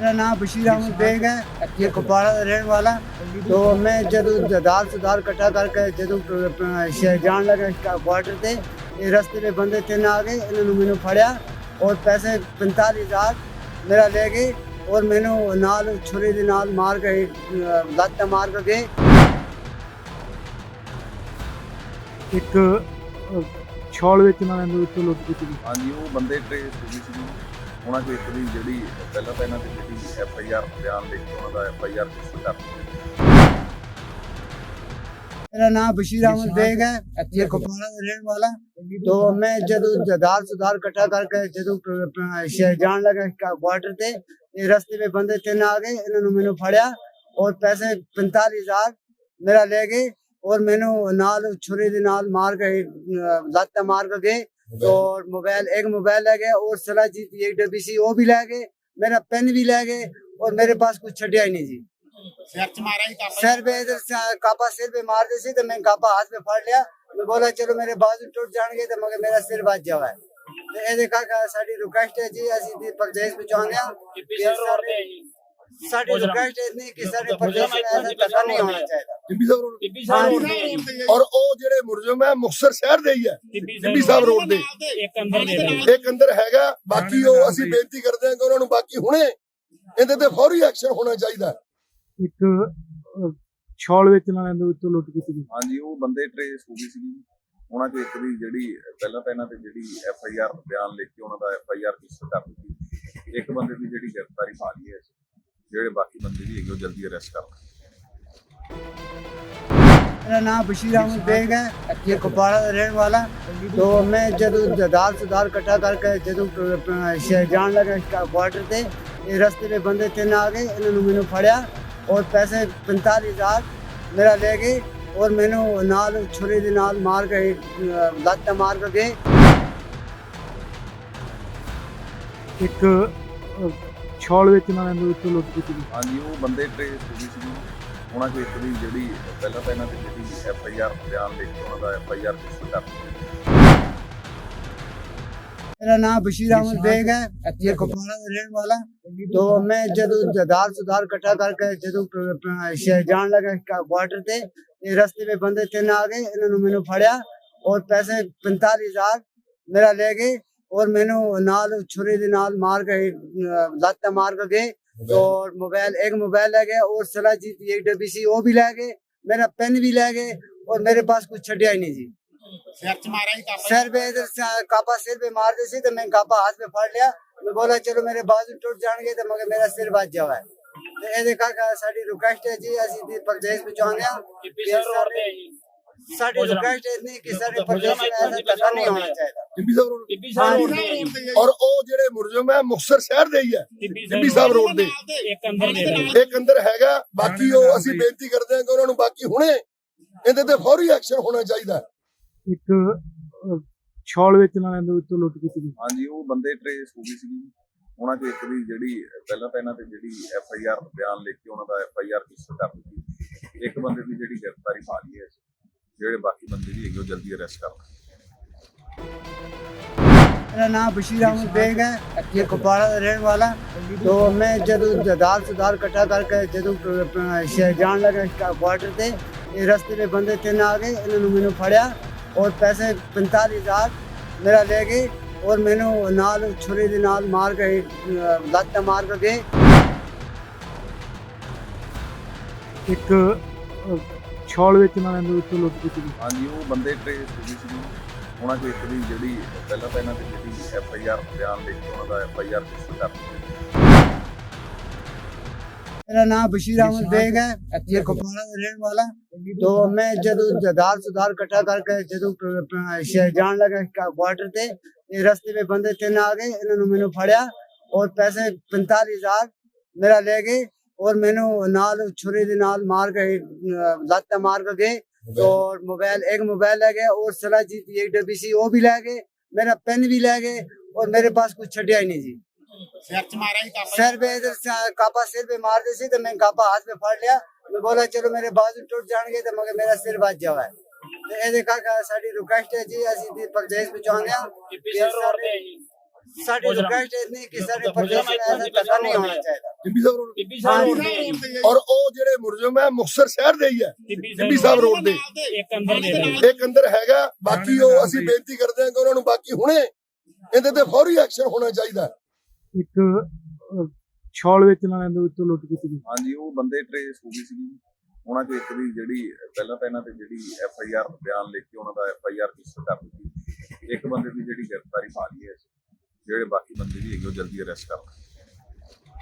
ਮੇਰਾ ਨਾਮ ਬਸ਼ੀਰ ਅਹਿਮਦ ਬੇਗ ਹੈ ਇਹ ਕੁਪਵਾੜਾ ਦਾ ਰਹਿਣ ਵਾਲਾ। ਤੋਂ ਮੈਂ ਜਦੋਂ ਦਾਲ ਸੁਦਾਲ ਇਕੱਠਾ ਕਰਕੇ ਜਦੋਂ ਅਹ, ਸ਼ਹਿਰ ਜਾਣ ਲੱਗਾ ਬਾਰਡਰ ਤੇ ਇਹ ਰਸਤੇ ਦੇ ਬੰਦੇ ਤਿੰਨ ਆ ਗਏ ਇਹਨਾਂ ਨੂੰ ਮੈਨੂੰ ਫੜਿਆ ਔਰ ਪੈਸੇ 45000 ਮੇਰਾ ਲੈ ਗਏ ਔਰ ਮੈਨੂੰ ਨਾਲ ਛੁਰੀ ਦੇ ਨਾਲ ਮਾਰ ਕੇ ਲੱਤ ਮਾਰ ਕੇ ਗਏ। ਇੱਕ ਛਾਲ ਵਿੱਚ ਨਾਲ ਇਹਨੂੰ ਵਿੱਚੋਂ ਲੁੱਟ ਕੀਤੀ ਹਾਂਜੀ ਉਹ ਬੰਦੇ ਟ੍ਰੇਸ ਸੀ। ਉਹਨਾਂ ਚੋਂ ਇੱਕ ਦੀ ਜਿਹੜੀ ਪਹਿਲਾਂ ਤਾਂ ਇਹਨਾਂ ਦੀ ਜਿਹੜੀ ਐਫ ਆਈ ਆਰ ਬਿਆਨ ਲਿਖ ਕੇ ਉਹਨਾਂ ਦਾ ਐਫ ਆਈ ਆਰ ਰਜਿਸਟਰ ਕਰ ਦਿੱਤੀ मेरा नाम बशीर अहमद बेग है ये कुपवाड़ा का रहने वाला तो मैं ਜਦੋਂ ਦਾਲ ਸੁਦਾਲ ਇਕੱਠਾ ਕਰਕੇ ਜਦੋਂ ਅਹ, ਸ਼ਹਿਰ ਜਾਣ ਲੱਗਾ ਬਾਰਡਰ ਤੇ ਇਹ ਰਸਤੇ ਵਿੱਚ ਬੰਦੇ ਤਿੰਨ ਆ ਗਏ ਇਹਨਾਂ ਨੂੰ ਮੈਨੂੰ ਫੜਿਆ ਔਰ ਪੈਸੇ 45000 ਮੇਰਾ ਲੈ ਗਏ ਔਰ ਮੈਨੂੰ ਨਾਲ ਛੁਰੀ ਦੇ ਨਾਲ ਮਾਰ ਕੇ ਅਹ, ਲੱਤ ਮਾਰ ਕੇ ਗਏ और मोबाइल एक मोबाइल ले गए और सलाह जी थी एक डब्बी सी वो भी ले गए मेरा पेन भी ले गए और मेरे पास कुछ छड़िया ही नहीं जी ਸਿਰ ਚ ਮਾਰਿਆ ਹੀ ਕਾਪਾ सर पे इधर से कापा सिर पे मार देसी तो मैं कापा हाथ में फाड़ लिया मैं बोला चलो मेरे बाजू टूट जाएंगे तो मगर मेरा सिर बच जावा है तो ये देखा कि साडी रिक्वेस्ट है जी ਅਸੀਂ ਦੀ ਪ੍ਰਦੇਸ਼ ਵਿੱਚ ਆਉਂਦੇ ਆ ਸਾਡੀ ਰਿਕੁਐਸਟ ਹੈ ਨਹੀਂ ਕਿ ਸਾਡੇ ਪ੍ਰਦੇਸ਼ ਵਿੱਚ ਐਸਾ ਧੱਕਾ ਨਹੀਂ ਹੋਣਾ ਚਾਹੀਦਾ। Tibbi Sahib road Tibbi Sahib Sahib road road ਤੇ। ਔਰ ਉਹ ਜਿਹੜੇ ਮੁਰਜਮ ਹੈ ਮੁਕਤਸਰ ਸ਼ਹਿਰ ਦੇ ਹੀ ਹੈ। ਟਿੱਬੀ ਸਾਹਿਬ ਰੋਡ ਦੇ ਇੱਕ ਅੰਦਰ ਦੇ ਇੱਕ ਅੰਦਰ ਹੈਗਾ ਬਾਕੀ ਉਹ ਅਸੀਂ ਬੇਨਤੀ ਕਰਦੇ ਹਾਂ ਕਿ ਉਹਨਾਂ ਨੂੰ ਬਾਕੀ ਹੁਣੇ ਇਹਦੇ ਤੇ ਫੌਰੀ ਐਕਸ਼ਨ ਹੋਣਾ ਚਾਹੀਦਾ ਇੱਕ ਅਹ, ਛਾਲ ਵਿੱਚ ਨਾਲ ਇਹਨੂੰ ਵਿੱਚੋਂ ਲੁੱਟ ਕੀਤੀ ਗਈ। ਹਾਂਜੀ ਉਹ ਬੰਦੇ ਟ੍ਰੇਸ ਹੋ ਗਏ ਸੀ ਉਹਨਾਂ ਚੋਂ ਇੱਕ ਦੀ ਜਿਹੜੀ ਪਹਿਲਾਂ ਤਾਂ ਇਹਨਾਂ ਦੀ ਜਿਹੜੀ ਐਫ ਆਈ ਆਰ ਬਿਆਨ ਲਿਖ ਕੇ ਉਹਨਾਂ ਦਾ ਐਫ ਆਈ ਆਰ ਰਜਿਸਟਰ ਕਰ ਦਿੱਤੀ। ਇੱਕ ਬੰਦੇ ਦੀ ਜਿਹੜੀ ਗ੍ਰਿਫਤਾਰੀ ਪਾ ਲਈ ਹੈ। ਜਿਹੜੇ ਬਾਕੀ ਬੰਦੇ ਵੀ ਹੈਗੇ ਉਹ ਜਲਦੀ ਅਰੈਸਟ ਕਰ ਲਾਂਗੇ मेरा नाम बशीर अहमद बेग है ये कुपवाड़ा का रहने वाला तो मैं ਜਦੋਂ ਦਾਲ ਸੁਦਾਲ ਇਕੱਠਾ ਕਰਕੇ ਜਦੋਂ ਅਹ, ਸ਼ਹਿਰ ਜਾਣ ਲੱਗਾ ਬਾਰਡਰ ਤੇ ਇਹ ਰਸਤੇ ਵਿੱਚ ਬੰਦੇ ਤਿੰਨ ਆ ਗਏ ਇਹਨਾਂ ਨੂੰ ਮੈਨੂੰ ਫੜਿਆ ਔਰ ਪੈਸੇ 45000 ਮੇਰਾ ਲੈ ਗਏ ਔਰ ਮੈਨੂੰ ਨਾਲ ਛੁਰੀ ਦੇ ਨਾਲ ਮਾਰ ਕੇ ਅਹ, ਲੱਤ ਮਾਰ ਕੇ ਗਏ ਇੱਕ ਅਹ, ਛਾਲ ਵਿੱਚ ਨਾਲ ਇਹਨੂੰ ਵਿੱਚੋਂ ਲੁੱਟ ਕੀਤੀ ਗਈ ਹਾਂਜੀ ਉਹ ਬੰਦੇ ਟ੍ਰੇਸ ਹੋ ਗਏ ਸੀ ਉਹਨਾਂ ਚੋਂ ਇੱਕ ਦੀ ਜਿਹੜੀ ਪਹਿਲਾਂ ਤਾਂ ਇਹਨਾਂ ਦੀ ਜਿਹੜੀ ਐਫ ਆਈ ਆਰ ਬਿਆਨ ਲਿਖ ਕੇ ਉਹਨਾਂ ਦਾ ਐਫ ਆਈ ਆਰ ਰਜਿਸਟਰ ਕਰ ਦਿੱਤੀ मेरा नाम बशीर अहमद बेग है ये कुपवाड़ा का रहने वाला तो मैं ਜਦੋਂ ਦਾਲ ਸੁਦਾਲ ਇਕੱਠਾ ਕਰਕੇ ਜਦੋਂ ਅਹ, ਸ਼ਹਿਰ ਜਾਣ ਲੱਗਾ ਬਾਰਡਰ ਤੇ ਇਹ ਰਸਤੇ ਵਿੱਚ ਬੰਦੇ ਤਿੰਨ ਆ ਗਏ ਇਹਨਾਂ ਨੂੰ ਮੈਨੂੰ ਫੜਿਆ ਔਰ ਪੈਸੇ 45000 ਮੇਰਾ ਲੈ ਗਏ ਔਰ ਮੈਨੂੰ ਨਾਲ ਛੁਰੇ ਦੇ ਨਾਲ ਮਾਰ ਕੇ ਲੱਤ ਮਾਰ ਕੇ ਗਏ ਔਰ ਮੋਬਾਈਲ ਇੱਕ ਮੋਬਾਈਲ ਲੈ ਗਏ ਔਰ ਸਲਾ ਜੀ ਇੱਕ ਡਬੀਸੀ ਉਹ ਵੀ ਲੈ ਗਏ ਮੇਰਾ ਪੈਨ ਵੀ ਲੈ ਗਏ ਔਰ ਮੇਰੇ ਪਾਸ ਕੁਝ ਛੱਡਿਆ ਹੀ ਨਹੀਂ ਜੀ। ਸਿਰ ਚ ਮਾਰਿਆ ਹੀ ਕਾਪਾ ਸਿਰ ਪੇ ਕਾਪਾ ਸਿਰ ਪੇ ਮਾਰਦੇ ਸੀ ਤੇ ਮੈਂ ਕਾਪਾ ਹੱਥ ਪੇ ਫੜ ਲਿਆ। ਮੈਂ ਬੋਲਾ ਚਲੋ ਮੇਰੇ ਬਾਜ਼ੂ ਟੁੱਟ ਜਾਣਗੇ ਤੇ ਮਗਰ ਮੇਰਾ ਸਿਰ ਵੱਜ ਜਾਵਾ ਤੇ ਇਹਦੇ ਕਰਕੇ ਸਾਡੀ ਰਿਕੁਐਸਟ ਹੈ ਜੀ ਅਸੀਂ ਦੀ ਪਰਚੇਸ ਪਹੁੰਚਾਉਂਦੇ ਆ ਸਾਡੀ ਰਿਕੁਐਸਟ ਹੈ ਨਹੀਂ ਕਿ ਸਾਡੇ ਪ੍ਰਦੇਸ਼ ਵਿੱਚ ਐਸਾ ਧੱਕਾ ਨਹੀਂ ਹੋਣਾ ਚਾਹੀਦਾ। ਟਿੱਬੀ ਸਾਹਿਬ ਰੋਡ ਟਿੱਬੀ ਸਾਹਿਬ ਰੋਡ ਤੇ। ਔਰ ਉਹ ਜਿਹੜੇ ਮੁਰਜਮ ਹੈ ਮੁਕਤਸਰ ਸ਼ਹਿਰ ਦੇ ਹੀ ਹੈ। ਟਿੱਬੀ ਸਾਹਿਬ ਰੋਡ ਦੇ। ਇੱਕ ਅੰਦਰ ਦੇ ਇੱਕ ਅੰਦਰ ਹੈਗਾ ਬਾਕੀ ਉਹ ਅਸੀਂ ਬੇਨਤੀ ਕਰਦੇ ਹਾਂ ਕਿ ਉਹਨਾਂ ਨੂੰ ਬਾਕੀ ਹੁਣੇ ਇਹਦੇ ਤੇ ਫੌਰੀ ਐਕਸ਼ਨ ਹੋਣਾ ਚਾਹੀਦਾ ਇੱਕ ਛਾਲ ਵਿੱਚ ਨਾਲ ਇਹਨੂੰ ਵਿੱਚੋਂ ਲੁੱਟ ਕੀਤੀ ਗਈ। ਹਾਂਜੀ ਉਹ ਬੰਦੇ ਟ੍ਰੇਸ ਹੋ ਸੀ ਉਹਨਾਂ ਚੋਂ ਇੱਕ ਦੀ ਜਿਹੜੀ ਪਹਿਲਾਂ ਤਾਂ ਇਹਨਾਂ ਦੀ ਜਿਹੜੀ ਐਫ ਆਈ ਆਰ ਬਿਆਨ ਲਿਖ ਕੇ ਉਹਨਾਂ ਦਾ ਐਫ ਆਈ ਆਰ ਰਜਿਸਟਰ ਕਰ ਦਿੱਤੀ। ਇੱਕ ਬੰਦੇ ਦੀ ਜਿਹੜੀ ਗ੍ਰਿਫਤਾਰੀ ਪਾ ਲਈ ਹੈ। ਜਿਹੜੇ ਬਾਕੀ ਬੰਦੇ ਵੀ ਹੈਗੇ ਉਹ ਜਲਦੀ ਅਰੈਸਟ ਕਰ ਲਾਂਗੇ मेरा नाम बशीर अहमद बेग है ये कुपवाड़ा का रहने वाला तो मैं ਜਦੋਂ ਦਾਲ ਸੁਦਾਲ ਇਕੱਠਾ ਕਰਕੇ ਜਦੋਂ ਅਹ, ਸ਼ਹਿਰ ਜਾਣ ਲੱਗਾ ਬਾਰਡਰ ਤੇ ਇਹ ਰਸਤੇ ਵਿੱਚ ਬੰਦੇ ਤਿੰਨ ਆ ਗਏ ਇਹਨਾਂ ਨੂੰ ਮੈਨੂੰ ਫੜਿਆ ਔਰ ਪੈਸੇ 45000 ਮੇਰਾ ਲੈ ਗਏ ਔਰ ਮੈਨੂੰ ਨਾਲ ਛੁਰੀ ਦੇ ਨਾਲ ਮਾਰ ਕੇ ਅਹ, ਲੱਤ ਮਾਰ ਕੇ ਗਏ ਇੱਕ ਅਹ, ਛਾਲ ਵਿੱਚ ਨਾਲ ਇਹਨੂੰ ਵਿੱਚੋਂ ਲੁੱਟ ਕੀਤੀ ਗਈ ਹਾਂਜੀ ਉਹ ਬੰਦੇ ਟ੍ਰੇਸ ਹੋ ਗਏ ਸੀ ਉਹਨਾਂ ਚੋਂ ਇੱਕ ਦੀ ਜਿਹੜੀ ਪਹਿਲਾਂ ਤਾਂ ਇਹਨਾਂ ਦੀ ਜਿਹੜੀ ਐਫ ਆਈ ਆਰ ਬਿਆਨ ਲਿਖ ਕੇ ਉਹਨਾਂ ਦਾ ਐਫ ਆਈ ਆਰ ਰਜਿਸਟਰ ਕਰ ਦਿੱਤੀ मेरा नाम बशीर अहमद बेग है ये कुपवाड़ा का रहने वाला तो मैं ਜਦੋਂ ਦਾਲ ਸੁਦਾਲ ਇਕੱਠਾ ਕਰਕੇ ਜਦੋਂ ਅਹ, ਸ਼ਹਿਰ ਜਾਣ ਲੱਗਾ ਬਾਰਡਰ ਤੇ ਇਹ ਰਸਤੇ ਵਿੱਚ ਬੰਦੇ ਤਿੰਨ ਆ ਗਏ ਇਹਨਾਂ ਨੂੰ ਮੈਨੂੰ ਫੜਿਆ ਔਰ ਪੈਸੇ 45000 ਮੇਰਾ ਲੈ ਗਏ ਔਰ ਮੈਨੂੰ ਨਾਲ ਛੁਰੇ ਦੇ ਨਾਲ ਮਾਰ ਕੇ ਲੱਤ ਮਾਰ ਕੇ ਗਏ। ਔਰ ਮੋਬਾਈਲ ਇੱਕ ਮੋਬਾਈਲ ਲੈ ਗਏ ਔਰ ਸਲਾ ਜੀ ਦੀ ਇੱਕ ਡਬੀਸੀ ਉਹ ਵੀ ਲੈ ਗਏ ਮੇਰਾ ਪੈਨ ਵੀ ਲੈ ਗਏ ਔਰ ਮੇਰੇ ਪਾਸ ਕੁਝ ਛੱਡਿਆ ਹੀ ਨਹੀਂ ਜੀ। ਸਿਰ ਚ ਮਾਰਿਆ ਹੀ ਕਾਪਾ ਸਿਰ ਤੇ ਕਾਪਾ ਸਿਰ ਤੇ ਮਾਰਦੇ ਸੀ ਤੇ ਮੈਂ ਕਾਪਾ ਹੱਥ ਵਿੱਚ ਫੜ ਲਿਆ। ਮੈਂ ਬੋਲਾ ਚਲੋ ਮੇਰੇ ਬਾਜ਼ੂ ਟੁੱਟ ਜਾਣਗੇ ਤੇ ਮਗਰ ਮੇਰਾ ਸਿਰ ਵੱਜ ਜਾਵਾ ਤੇ ਇਹਦੇ ਕਰਕੇ ਸਾਡੀ ਰਿਕੁਐਸਟ ਹੈ ਜੀ ਅਸੀਂ ਦੀ ਪ੍ਰਦੇਸ਼ ਵਿੱਚ ਆਉਂਦੇ ਆ ਕਿ ਪਿਛਲੇ ਰੋਡ ਤੇ ਸਾਡੀ ਰਿਕਵੈਸਟ ਇਤਨੀ ਕਿ ਸਾਡੇ ਪ੍ਰਦੇਸ਼ ਦਾ ਪਤਾ ਨਹੀਂ ਹੋਣਾ ਚਾਹੀਦਾ। ਟਿੱਬੀ ਸਾਹਿਬ ਰੋਡ ਟਿੱਬੀ ਸਾਹਿਬ ਰੋਡ ਔਰ ਉਹ ਜਿਹੜੇ ਮੁਰਜਮ ਹੈ ਮੁਖਸਰ ਸ਼ਹਿਰ ਦੇ ਹੀ ਹੈ। ਟਿੱਬੀ ਸਾਹਿਬ ਰੋਡ ਦੇ ਇੱਕ ਅੰਦਰ ਦੇ ਇੱਕ ਅੰਦਰ ਹੈਗਾ ਬਾਕੀ ਉਹ ਅਸੀਂ ਬੇਨਤੀ ਕਰਦੇ ਹਾਂ ਕਿ ਉਹਨਾਂ ਨੂੰ ਬਾਕੀ ਹੁਣੇ ਇਹਦੇ ਤੇ ਫੌਰੀ ਐਕਸ਼ਨ ਹੋਣਾ ਚਾਹੀਦਾ ਇੱਕ ਛੋਲ ਵਿੱਚ ਨਾਲੇ ਦੇ ਵਿੱਚੋਂ ਲੁੱਟ ਕੀਤੀ ਗਈ। ਹਾਂਜੀ ਉਹ ਬੰਦੇ ਟ੍ਰੇਸ ਹੋ ਗਈ ਸੀ ਉਹਨਾਂ ਚੋਂ ਇੱਕ ਦੀ ਜਿਹੜੀ ਪਹਿਲਾਂ ਤਾਂ ਇਹਨਾਂ ਤੇ ਜਿਹੜੀ ਐਫ ਆਈ ਆਰ ਬਿਆਨ ਲੈ ਕੇ ਉਹਨਾਂ ਦਾ ਐਫ ਆਈ ਆਰ ਰਜਿਸਟਰ ਕਰ ਦਿੱਤੀ। ਇੱਕ ਬੰਦੇ ਦੀ ਜਿਹੜੀ ਗ੍ਰਿਫਤਾਰੀ ਪਾ ਲਈ ਹੈ। ਜਿਹੜੇ ਬਾਕੀ ਬੰਦੇ ਵੀ ਹੈਗੇ ਉਹ ਜਲਦੀ ਅਰੈਸਟ ਕਰ ਲਏ